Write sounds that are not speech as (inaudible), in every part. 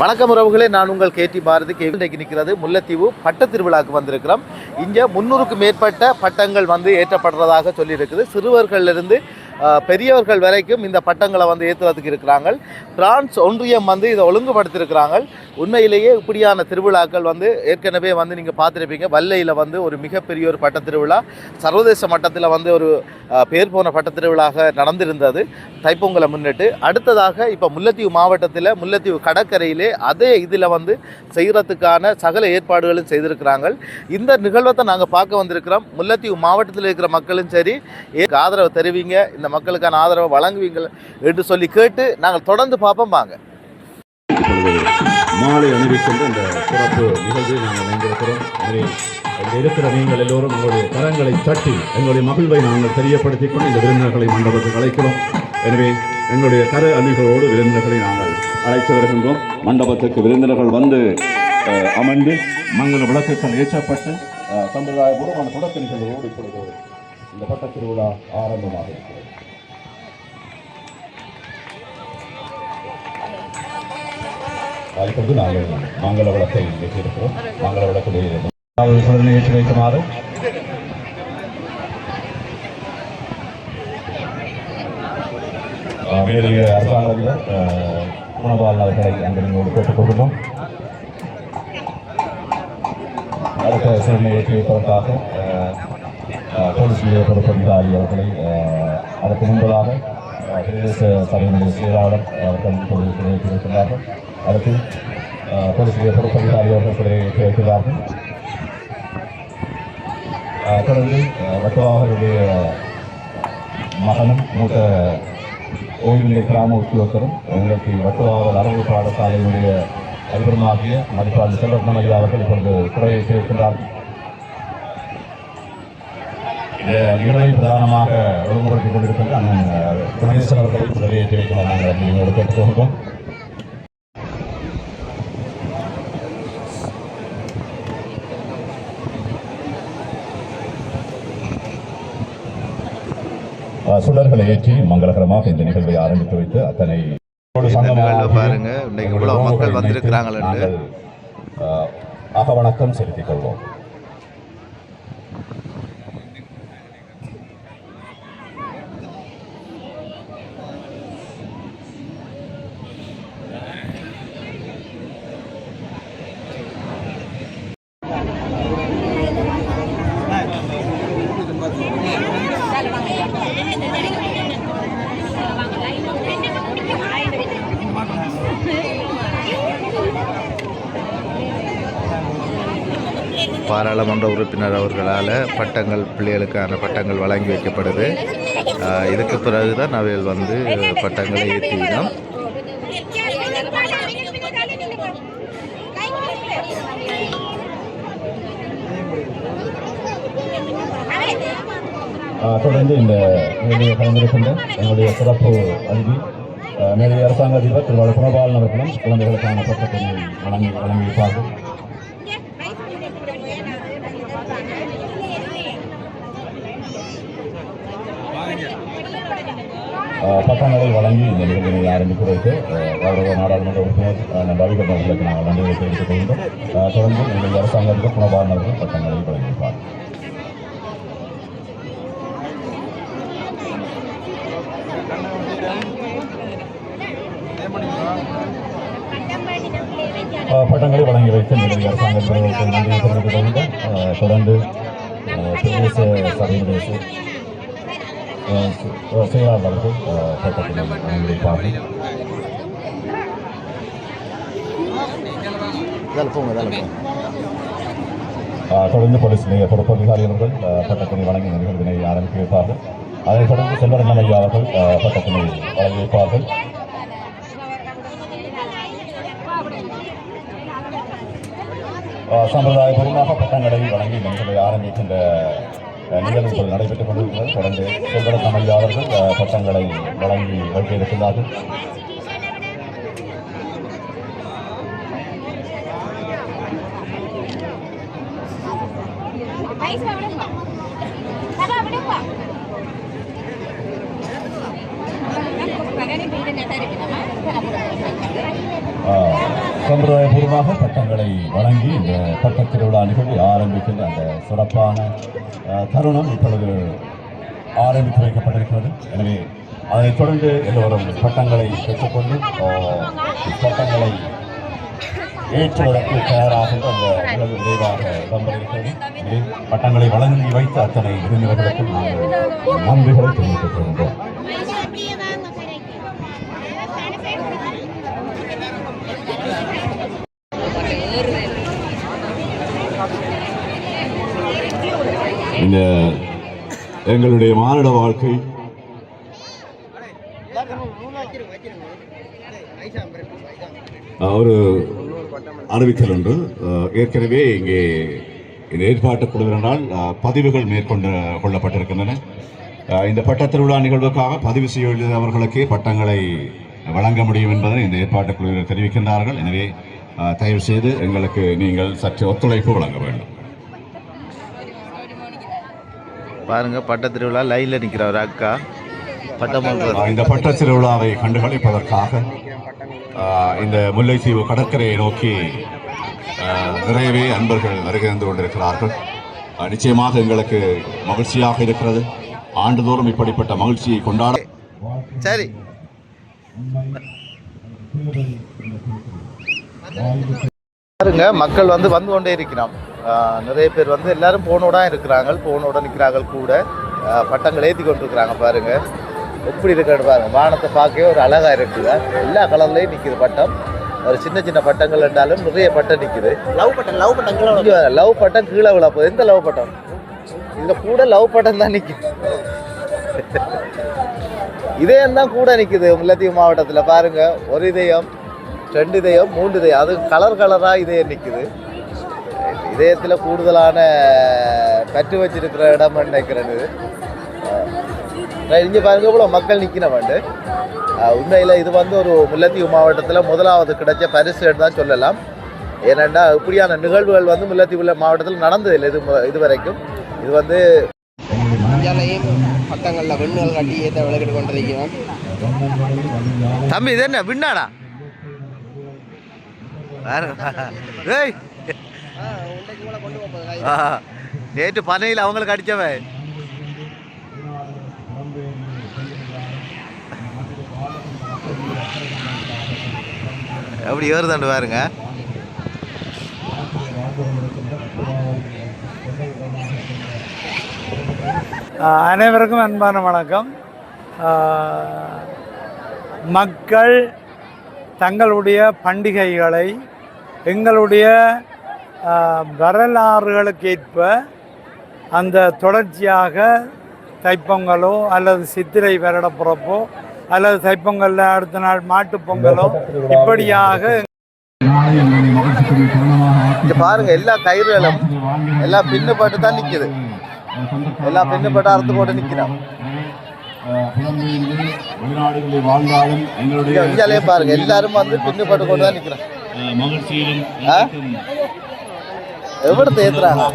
வணக்கம் உறவுகளே. நான் உங்கள் கேடி பாரதி. கே இன்றைக்கு நிற்கிறது முல்லைத்தீவு பட்ட திருவிழாவுக்கு வந்திருக்கிறோம். இங்கே முன்னூறுக்கு மேற்பட்ட பட்டங்கள் வந்து ஏற்றப்படுறதாக சொல்லியிருக்குது. சிறுவர்களிலிருந்து பெரியவர்கள் வரைக்கும் இந்த பட்டங்களை வந்து ஏற்றுறதுக்கு இருக்கிறாங்க. பிரான்ஸ் ஒன்றியம் வந்து இதை ஒழுங்குபடுத்தியிருக்கிறாங்க. உண்மையிலேயே இப்படியான திருவிழாக்கள் வந்து ஏற்கனவே வந்து நீங்கள் பார்த்துருப்பீங்க. வல்லையில் வந்து ஒரு மிகப்பெரிய ஒரு பட்ட திருவிழா சர்வதேச மட்டத்தில் வந்து ஒரு பேர் போன பட்ட திருவிழாக நடந்திருந்தது. தைப்பொங்கலை முன்னிட்டு. அடுத்ததாக இப்போ முல்லைத்தீவு மாவட்டத்தில் முல்லைத்தீவு கடற்கரையிலே அதே இதில் வந்து செய்கிறதுக்கான சகல ஏற்பாடுகளும் செய்திருக்கிறாங்க. இந்த நிகழ்வத்தை நாங்கள் பார்க்க வந்திருக்கிறோம். முல்லைத்தீவு மாவட்டத்தில் இருக்கிற மக்களும் சரி ஏன் ஆதரவு தருவீங்க இந்த மக்களுக்கான ஆதரவை வழங்குவீங்க என்று சொல்லி கேட்டு நாங்கள் தொடர்ந்து பார்ப்போம் வாங்க. மாலை அணிவிக்கின்ற இந்த சிறப்பு நிகழ்வை நாங்கள் இணைந்திருக்கிறோம் எனவே இங்கே இருக்கிற நீங்கள் எல்லோரும் உங்களுடைய கரங்களை தட்டி எங்களுடைய மகிழ்வை நாங்கள் தெரியப்படுத்திக் கொண்டு இந்த விருந்தினர்களை மண்டபத்துக்கு அழைக்கிறோம். எனவே எங்களுடைய கர அணிகளோடு விருந்தினர்களை நாங்கள் அழைத்து வருகின்றோம். மண்டபத்துக்கு விருந்தினர்கள் வந்து அமர்ந்து மங்கள விளக்குகள் ஏற்றப்பட்டு சம்பிரதாயபூர்வமான தொடக்க நிகழ்வோடு இப்பொழுது இந்த பட்ட திருவிழா ஆரம்பமாக இருக்கிறது. அதுக்கடுத்து நாங்கள் மங்கள விளக்கை ஏற்றிருக்கிறோம் மங்கள விளக்குடைய சோதனை ஏற்றி வைக்குமாறு. மேலிய அரசாங்கத்தில் குணபாலன் அவர்களை அங்கிருந்து கேட்டுக் கொள்கிறோம். அடுத்த சோதனை ஏற்றி வைப்பதற்காக போலீஸ் நிலைய பொறுப்பதிகாரி அவர்களை அதற்கு முன்பதாக பிரதேச சபையினுடைய செயலாளர் அவர்கள் இப்பொழுது ஏற்றி வைக்கிறார்கள் அடுத்து போலீசுடைய போலீஸ் நிலைய பொறுப்பதிகாரி அவர்கள் சிலையை தொடர்ந்து வட்டவாகருடைய மகனும் மூத்த ஓய்வுநிலை கிராம உத்தியோகரும் எங்களுக்கு வட்டவாகர் அரபு பாடசாலையினுடைய அதிபருமாகிய மதிப்பாளர் செல்வரத்னம் ஐயா அவர்கள் இப்பொழுது குறையை சேர்க்கின்றார்கள் இந்த நிகழ்வை பிரதானமாக ஒழுங்குபடுத்திக் கொண்டிருக்கின்ற அண்ணன் அஹ், குணேசன் அவர்களை துறையேற்றி நாங்கள் நீங்கள் கேட்டுக்கொள்கிறோம் சுடர்களை ஏற்றி மங்களகரமாக இந்த நிகழ்வை ஆரம்பித்து வைத்து அத்தனை பாருங்க, இன்னைக்கு இவ்வளவு மக்கள் வந்திருக்கிறாங்களே. நாங்கள், அஹ், அகவணக்கம் செலுத்திக் கொள்வோம் பாராளுமன்ற உறுப்பினர் அவர்களால் பட்டங்கள் பிள்ளைகளுக்கான பட்டங்கள் வழங்கி வைக்கப்படுது. இதுக்கு பிறகு தான் அவைகள் வந்து பட்டங்களை ஏற்றினோம் தொடர்ந்து இந்த என்னுடைய கலந்திருக்கின்ற எங்களுடைய சிறப்பு அதிபி நேரடி அரசாங்க அதிபர் திரு குணபாலன் அவர்களும் குழந்தைகளுக்கான பட்டத்தினை வழங்கி வழங்கியிருப்பார்கள். பட்டங்களை வழங்கி இந்த நிகழ்ச்சியை ஆரம்பித்து வைத்து அஹ், கௌரவ நாடாளுமன்ற உறுப்பினர் அஹ், அவர்களுக்கு நாங்கள் நன்றியை தெரிவித்துக் கொள்கின்றோம். தொடர்ந்து எங்கள் அரசாங்க குணபாரணர்கள் பட்டங்களை வழங்கியிருப்பார் பட்டங்களை வழங்கி வைத்து நிகழ்ச்சி அரசாங்க நன்றியை தெரிவித்துக் கொள்கின்றோம். தொடர்ந்து பிரதேச சபையினுடைய செ- அஹ், செ- தொடர்ந்து போலீஸ் நிலைய பொறுப்பு அதிகாரிகள் பட்டத்தினை வழங்கி நிகழ்வினை ஆரம்பித்து வைப்பார்கள் அதைத் தொடர்ந்து செல்வரண்ணன் ஐயா அவர்கள் பட்டத்தினை வழங்கி வைப்பார்கள் ஆஹ் சம்பிரதாயபூர்வமாக பட்டங்களை வழங்கி நிகழ்வை ஆரம்பிக்கின்ற நிகழ்வுகள் நடைபெற்றுக் கொண்டிருக்கிறது. தொடர்ந்து செல்வரண்ணன் ஐயா அவர்கள் பட்டங்களை வழங்கி வைக்க இருக்கிறார்கள் பைசா விடுங்க தகா விடுங்க சம்பிரதாயபூர்வமாக பட்டங்களை வழங்கி இந்த பட்டத் திருவிழா ஆரம்பிக்கின்ற அந்த சிறப்பான தருணம் இப்பொழுது ஆரம்பித்து வைக்கப்பட்டிருக்கிறது. எனவே அதைத் தொடர்ந்து எல்லோரும் பட்டங்களை பெற்றுக்கொண்டு பட்டங்களை ஏற்றுவதற்கு தயாராகின்ற அந்த நிகழ்வு விரைவாக இடம்பெற பட்டங்களை வழங்கி வைத்து அத்தனை விருந்தினர்களுக்கும் நாங்கள் நன்றிகளை தெரிவித்துக் கொள்கிறோம். எங்களுடைய மானிட வாழ்க்கை. ஒரு அறிவித்தல் ஒன்று. ஏற்கனவே இங்கே இந்த ஏற்பாட்டுக் பதிவுகள் மேற்கொண்டு கொள்ளப்பட்டிருக்கின்றன. இந்த பட்டத் திருவிழா நிகழ்வுக்காக பதிவு செய்தவர்களுக்கே பட்டங்களை வழங்க முடியும் என்பதை இந்த ஏற்பாட்டு குழுவினர் தெரிவிக்கின்றார்கள். எனவே தயவு செய்து எங்களுக்கு நீங்கள் சற்று ஒத்துழைப்பு வழங்க வேண்டும். பாருங்க பட்ட திருவிழா லைன்ல நிக்கிற ஒரு அக்கா பட்டம் இந்த பட்டத் திருவிழாவை கண்டுகளிப்பதற்காக இந்த முல்லைத்தீவு கடற்கரையை நோக்கி நிறையவே அன்பர்கள் வருகை கொண்டிருக்கிறார்கள். நிச்சயமாக எங்களுக்கு மகிழ்ச்சியாக இருக்கிறது. ஆண்டுதோறும் இப்படிப்பட்ட மகிழ்ச்சியை கொண்டாட சரி. பாருங்க மக்கள் வந்து வந்து கொண்டே இருக்கிறோம். நிறைய பேர் வந்து எல்லாரும் போனோட இருக்கிறாங்க போனோட நிற்கிறார்கள் கூட. பட்டங்கள் ஏற்றி கொண்டிருக்கிறாங்க பாருங்க. எப்படி இருக்குன்னு பாருங்க. வானத்தை பார்க்கவே ஒரு அழகா இருக்குது எல்லா கலர்லயும் நிக்குது பட்டம். ஒரு சின்ன சின்ன பட்டங்கள் இருந்தாலும் நிறைய பட்டம் நிக்குது. லவ் பட்டன் லவ். இங்க லவ் பட்டம் கீழே விழ போகுது. எந்த லவ் பட்டம்? இதுல கூட லவ் பட்டம் தான் நிக்குது. இதயம் தான் கூட நிக்குது. முல்லைத்தீவு மாவட்டத்துல பாருங்க. ஒரு இதயம். ரெண்டு இதயம் மூன்று இதயம். அது கலர் கலரா இதயம் நிக்குது. இதயத்துல கூடுதலான பற்று வச்சிருக்கிற இடம் நினைக்கிறது இங்கே பாருங்க இவ்வளோ மக்கள் நிற்கிறவண்டு உண்மையில் இது வந்து ஒரு முல்லைத்தீவு மாவட்டத்தில் முதலாவது கிடைச்ச பரிசுன்னு தான் சொல்லலாம். ஏனெண்டா இப்படியான நிகழ்வுகள் வந்து முல்லைத்தீவு மாவட்டத்தில் நடந்ததில்லை இது மு- இது வரைக்கும் இது வந்து இந்தியாலையும் பக்கங்களில் வெண்ணுகள் கட்டி ஏற்ற விளக்கிட்டு கொண்டிருக்கிறோம். தம்பி இது என்ன விண்ணாடா? ஏய். நேற்று பனையில் அவங்களுக்கு அடிச்சவன். எப்படி ஏறுதாண்டு பாருங்க. அனைவருக்கும் அன்பான வணக்கம். மக்கள் தங்களுடைய பண்டிகைகளை எங்களுடைய ஆஹ் வரலாறுகளுக்கேற்ப அந்த தொடர்ச்சியாக தைப்பொங்கலோ அல்லது சித்திரை வருடப்பிறப்போ அல்லது தைப்பொங்கலில் அடுத்த நாள் மாட்டுப் பொங்கலோ இப்படியாக இங்க பாருங்க எல்லா கயிறுகளும் எல்லாம் பின்னுப்பட்டு தான் நிக்குது. எல்லாம் பின்னுப்பட்டு அறுத்து போட்டு புலம்பெயர்ந்து வெளிநாடுகளில் வாழ்ந்தாலும் எங்களுடைய பாருங்க எல்லாரும் வந்து பின்னுப்பட்டு கொண்டு தான் அஹ், மகிழ்ச்சியிலும்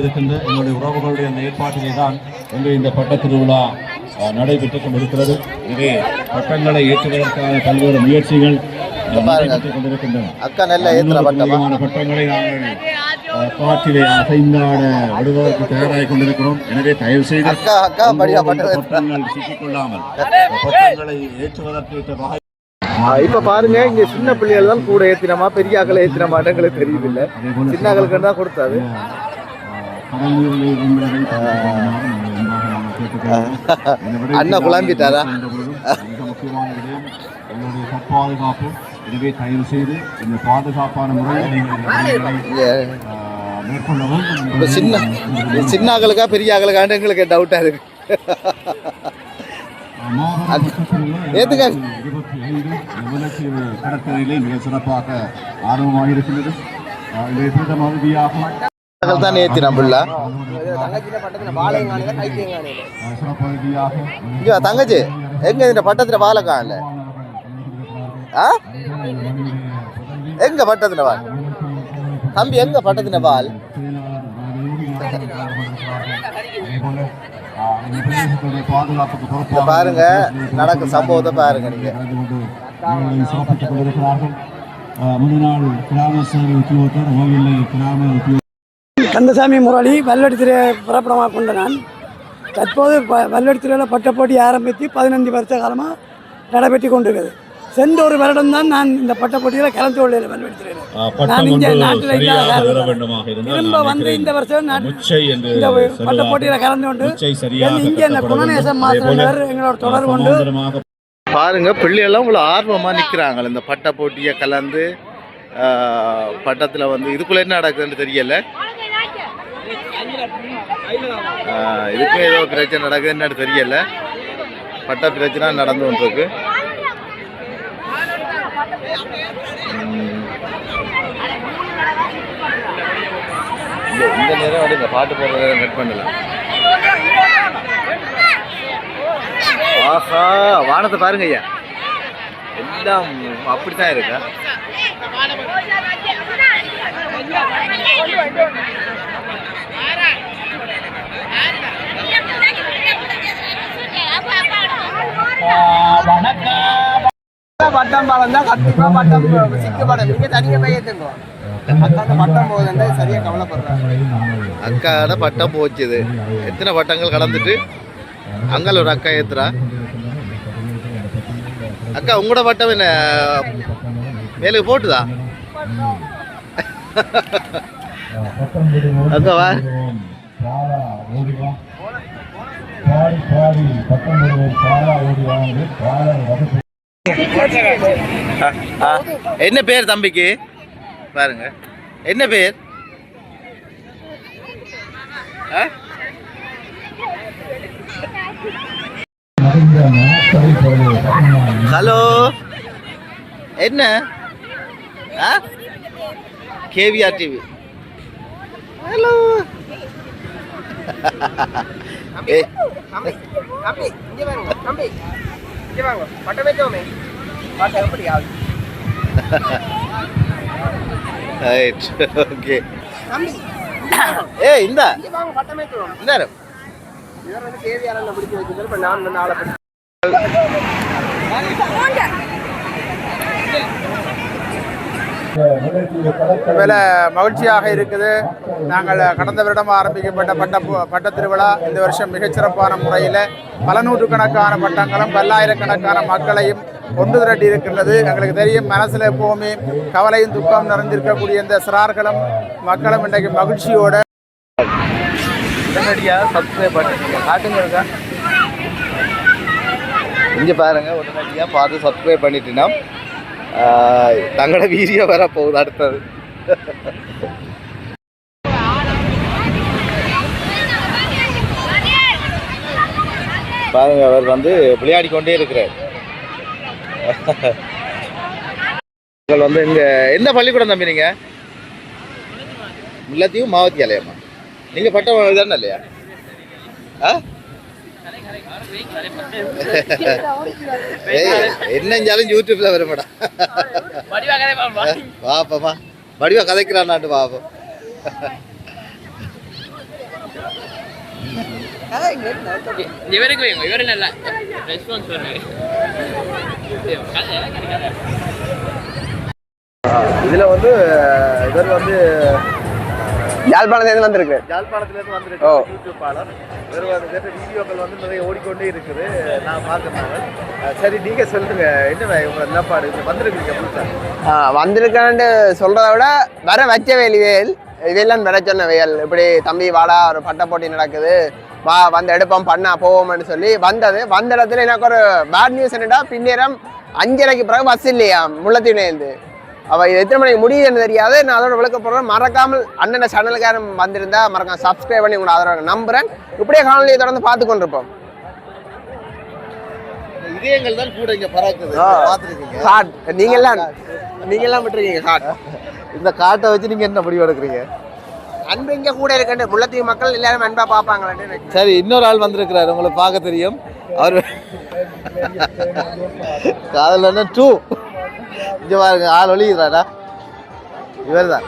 இருக்கின்ற எங்களுடைய உறவுகளுடைய அந்த ஏற்பாட்டிலே தான் இன்று இந்த பட்ட திருவிழா நடைபெற்றுக் கொண்டிருக்கிறது. பட்டங்களை ஏற்றுவதற்கான பல்வேறு முயற்சிகள் அக்கா நல்லா அதிகமான பட்டங்களை நாங்கள் காற்றிலே அசைந்தாட விடுவதற்கு தயாராகி கொண்டிருக்கிறோம். எனவே தயவு செய்து. பட்டங்கள் சிக்கிக்கொள்ளாமல் பட்டங்களை ஏற்றுவதற்கு இப்ப பாருங்க இங்க சின்ன பிள்ளைகள் தான் கூட ஏத்தினமா பெரிய ஆக்களை ஏத்தினமான்னு எங்களுக்கு தெரியுது இல்ல சின்ன ஆக்களுக்கு தான் கொடுத்தாது அண்ணா குழம்பிட்டாரா? பாதுகாப்பு எனவே தயவு செய்து இந்த பாதுகாப்பான முறையில் இப்ப சின்ன சின்ன ஆக்களுக்கா பெரிய ஆக்களுக்காண்டு எங்களுக்கு டவுட்டா இருக்கு. ஏத்துக்க. இருபத்தி ஐந்து முல்லைத்தீவு கடற்கரையிலே மிக சிறப்பாக ஆர்வமாக தான் புள்ள. தங்கச்சி. எங்க இந்த பட்டத்துல வாழை காணல? ஆ? எங்க பட்டத்துல வால் தம்பி எங்க பட்டத்துல வால் பாருங்க நடக்கும் சம்பவத்தை பாருங்க நீங்க. கொண்டிருக்கிறார்கள். முன்னாள் கிராம சேவை உத்தியோகத்தர் ஓவில்லை கிராம கந்தசாமி முரளி வல்லடித்துறை புறப்படமாக கொண்ட நான். தற்போது ப வல்லடித்துறையில் பட்ட போட்டி ஆரம்பித்து பதினஞ்சு வருஷ காலமாக நடைபெற்று கொண்டிருக்குது சென்ற ஒரு வருடம் தான் நான் இந்த பட்ட போட்டியில் கலந்து கொள்ளல வல்லடித்துறையில் அஹ், நான் இங்கே நாட்டில் திரும்ப வந்து இந்த. வருஷம் நான் முச்சை என்று இந்த பட்ட சொல்லுவார்கள். போட்டியில் கலந்து கொண்டு இங்கே இந்த குணநேசம் மாஸ்டர் எங்களோட தொடர்பு கொண்டு பாருங்க பிள்ளைகள்லாம் இவ்வளோ ஆர்வமாக நிற்கிறாங்க இந்த பட்ட போட்டியை கலந்து பட்டத்தில் வந்து இதுக்குள்ள என்ன நடக்குதுன்னு தெரியல ஆஹ், இதுக்கும் ஏதோ பிரச்சனை நடக்குது என்னன்னு தெரியல பட்ட பிரச்சனை நடந்து கொண்டிருக்கு. இந்த இந்த நேரம் வந்து இந்த பாட்டு போடுற நேரம் கட் பண்ணல. ஆஹா வானத்தை பாருங்க ஐயா. எல்லாம் அப்படித்தான் இருக்கா? பட்டம் பாலம் தான் கண்டிப்பா பட்டம் சிக்கு படம் நீங்க தனியா போய் ஏத்துங்க அக்காண்ட பட்டம் போச்சுது. எத்தனை பட்டங்கள் கலந்துட்டு அங்கே ஒரு அக்கா ஏத்துறா. அக்கா உங்களோட பட்டம் என்ன? மேலுக்கு போட்டுதா? அக்கா வா. ஆ, என்ன பேர் தம்பிக்கு? பாருங்க. என்ன பேர்? ஹலோ. என்ன? KVR TV. ஹலோ. தம்பி தம்பி இங்கே வாங்க தம்பி. வாங்க பட்டம் வைக்கோமே பட்டம் எப்படி ஆகுது ரைட் ஓகே ஏ இந்தா இந்தாரு இவர் வந்து பிடிச்சி வச்சிருக்காரு இப்ப நான் வந்து ஆளை பிடிச்சி வேலை மகிழ்ச்சியாக இருக்குது. நாங்கள் கடந்த வருடம் ஆரம்பிக்கப்பட்ட பட்ட பட்ட திருவிழா இந்த வருஷம் மிகச்சிறப்பான முறையில் பல நூற்றுக்கணக்கான பட்டங்களும் பல்லாயிரக்கணக்கான மக்களையும் கொண்டு திரட்டி இருக்கின்றது எங்களுக்கு தெரியும் மனசில் எப்போவுமே கவலையும் துக்கம் நிறைந்திருக்கக்கூடிய இந்த சிறார்களும் மக்களும் இன்றைக்கு மகிழ்ச்சியோட உடனடியாக சப்ஸ்கிரைப் பண்ணிட்டீங்க காட்டுங்க இங்கே பாருங்கள் உடனடியாக பார்த்து சப்ஸ்கிரைப் பண்ணிட்டுனா தங்களோட வீடியோ வர போகுது அடுத்தது பாருங்க அவர் வந்து விளையாடி கொண்டே இருக்கிறார் நீங்கள் வந்து இங்க என்ன பள்ளிக்கூடம் தம்பி நீங்க முல்லத்தீவு மாவத்தி ஆலயமா நீங்க பட்டம் தானே இல்லையா ஆ? ஏய், என்னஞ்சாலும் யூடியூப்ல வர மாட்டா பாப்பமா வடிவா கதைக்கிறான் நாட்டு பாப்போம் இவருக்கு வைங்க இவரு நல்ல ரெஸ்பான்ஸ் பண்ணுங்க. இதுல வந்து இவர் வந்து யாழ்ப்பாணத்துல வந்திருக்கு. யாழ்ப்பாணத்துலேருந்து. வந்திருக்க. வந்து வேற வீடியோக்கள் வந்து நிறைய ஓடிக்கொண்டே இருக்குது. நான் பார்க்கறேன் சரி நீங்க சொல்லுங்க. என்ன உங்க நிலப்பாடு? வந்திருக்கீங்க புதுசா? ஆ, வந்திருக்கான்ட்டு சொல்றத விட வர வச்ச வேலிவேல் இவையெல்லாம் வர சொன்ன வேல் இப்படி தம்பி வாடா ஒரு பட்ட போட்டி நடக்குது. வா வந்து எடுப்போம் பண்ணா போவோம்னு சொல்லி வந்தது. வந்த இடத்துல எனக்கு ஒரு பேட் நியூஸ் என்னடா பின்னேரம் அஞ்சரைக்கு பிறகு பஸ் இல்லையா? முள்ளத்தீவிலேருந்து அவ இது எத்தனை மணிக்கு முடியுதுன்னு தெரியாது. நான் அதோட விளக்க போடுறேன். மறக்காமல் அண்ணன் சேனலுக்காரன் வந்திருந்தா மறக்காம சப்ஸ்கிரைப் பண்ணி உங்களை ஆதரவு நம்புறேன். இப்படியே காணொலியை தொடர்ந்து பார்த்து கொண்டிருப்போம். இதயங்கள் தான் கூட இங்க பறக்குது. பார்த்துருக்கீங்க? ஹார்ட் நீங்கெல்லாம் நீங்கெல்லாம் விட்டுருக்கீங்க ஹார்ட் இந்த காட்டை வச்சு நீங்க என்ன முடிவு எடுக்கிறீங்க? அன்பு இங்க கூட இருக்கண்டு. முள்ளத்தீவு மக்கள் எல்லாரும் அன்பா பார்ப்பாங்களே சரி இன்னொரு ஆள் வந்திருக்கிறார். உங்களுக்கு பார்க்க தெரியும். அவர் (laughs) காதல் டூ இங்கே பாருங்க ஆள் ஒளிகிறாரா இவர் தான்